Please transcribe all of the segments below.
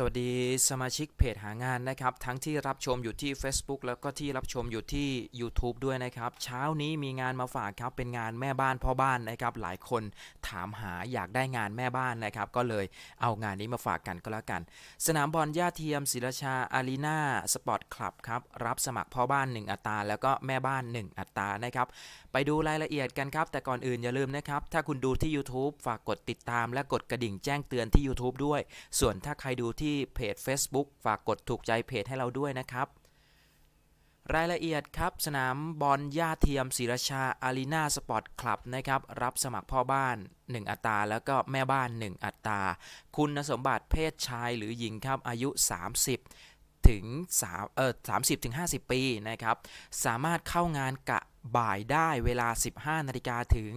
สวัสดีสมาชิกเพจหางานนะครับ ทั้งที่รับชมอยู่ที่ Facebook แล้วก็ที่รับชมอยู่ที่ YouTube ด้วยนะครับ เช้านี้มีงานมาฝากครับ เป็นงานแม่บ้านพ่อบ้านนะครับ หลายคนถามหาอยากได้งานแม่บ้านนะครับ ก็เลยเอางานนี้มาฝากกันก็แล้วกัน สนามบอลย่าเทียมศิลาชาอารีนาสปอร์ตคลับครับ รับสมัครพ่อบ้าน 1 อัตราแล้วก็แม่บ้าน 1 อัตรานะครับ ไปดูรายละเอียดกันครับ แต่ก่อนอื่นอย่าลืมนะครับ ถ้าคุณดูที่ YouTube ฝากกดติดตามและกดกระดิ่งแจ้งเตือนที่ YouTube ด้วย ส่วนถ้าใครดูที่เพจ Facebook ฝากกดถูกใจเพจให้เราด้วยนะครับ รายละเอียดครับ สนามบอลย่าเทียมศิรชาอารีนาสปอร์ตคลับนะครับ รับสมัครพ่อบ้าน 1 อัตราแล้วก็แม่บ้าน 1 อัตรา คุณสมบัติเพศชายหรือหญิงครับ อายุ 30 ถึง3เออ30ถึง50 ปีนะครับ สามารถเข้างานกะบ่ายได้เวลา 15 นาฬิกาถึง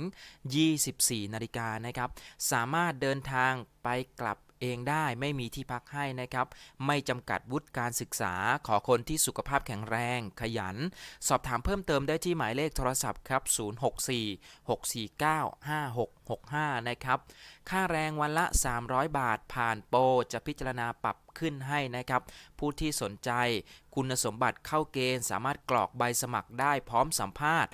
24 นาฬิกานะครับ สามารถเดินทางไปกลับ เองได้ ไม่มีที่พักให้นะครับ ไม่จำกัดวุฒิการศึกษา ขอคนที่สุขภาพแข็งแรง ขยัน สอบถามเพิ่มเติมได้ที่หมายเลขโทรศัพท์ครับ 064 649 5665 นะครับ ค่าแรงวันละ 300 บาทผ่านโปรจะพิจารณาปรับขึ้นให้นะครับ ผู้ที่สนใจ คุณสมบัติเข้าเกณฑ์ สามารถกรอกใบสมัครได้พร้อมสัมภาษณ์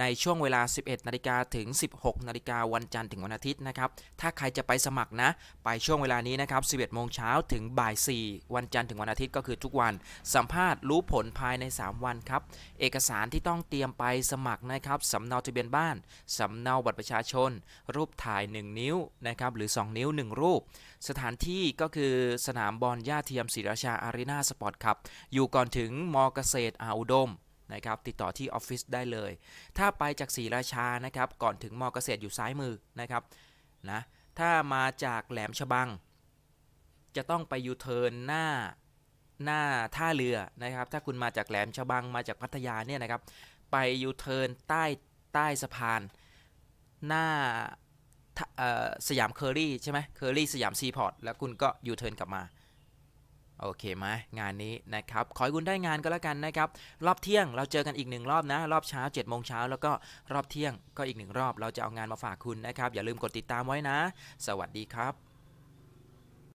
ในช่วงเวลา 11 นาฬิกาถึง 16 นาฬิกาวันจันทร์ถึงวันอาทิตย์นะครับ ถ้าใครจะไปสมัครนะ ไปช่วงเวลานี้นะครับ 11 โมงเช้าถึงบ่าย 4 วันจันทร์ถึงวันอาทิตย์ก็คือทุกวัน สัมภาษณ์รู้ผลภายใน 3 วันครับ เอกสารที่ต้องเตรียมไปสมัครนะครับ สำเนาทะเบียนบ้าน สำเนาบัตรประชาชน รูปถ่าย 1 นิ้วนะครับ หรือ 2 นิ้ว 1 รูป สถานที่ก็คือสนามบอลย่าเทียมศรีราชาอารีนาสปอร์ตครับ อยู่ก่อนถึงมเกษตรอาอุดม นะครับติดต่อที่ออฟฟิศได้เลย ถ้าไปจากศรีราชานะครับก่อนถึงมเกษตรอยู่ซ้ายมือนะครับนะถ้ามาจากแหลมฉบัง จะต้องไปยูเทิร์นหน้าหน้าท่าเรือนะครับ ถ้าคุณมาจากแหลมฉบังมาจากพัทยาเนี่ยนะครับ ไปยูเทิร์นใต้ใต้สะพาน หน้าสยามเคอรี่ใช่ไหมเคอรี่สยามซีพอร์ตแล้วคุณก็ยูเทิร์นกลับมา โอเคไหมงานนี้นะครับขอให้คุณได้งานก็แล้วกันนะครับ รอบเที่ยงเราเจอกันอีกหนึ่งรอบนะ รอบเช้า7จ็ดโมงเช้าแล้วก็รอบเที่ยงก็อีกหนึ่งรอบ เราจะเอางานมาฝากคุณนะครับ อย่าลืมกดติดตามไว้นะ สวัสดีครับ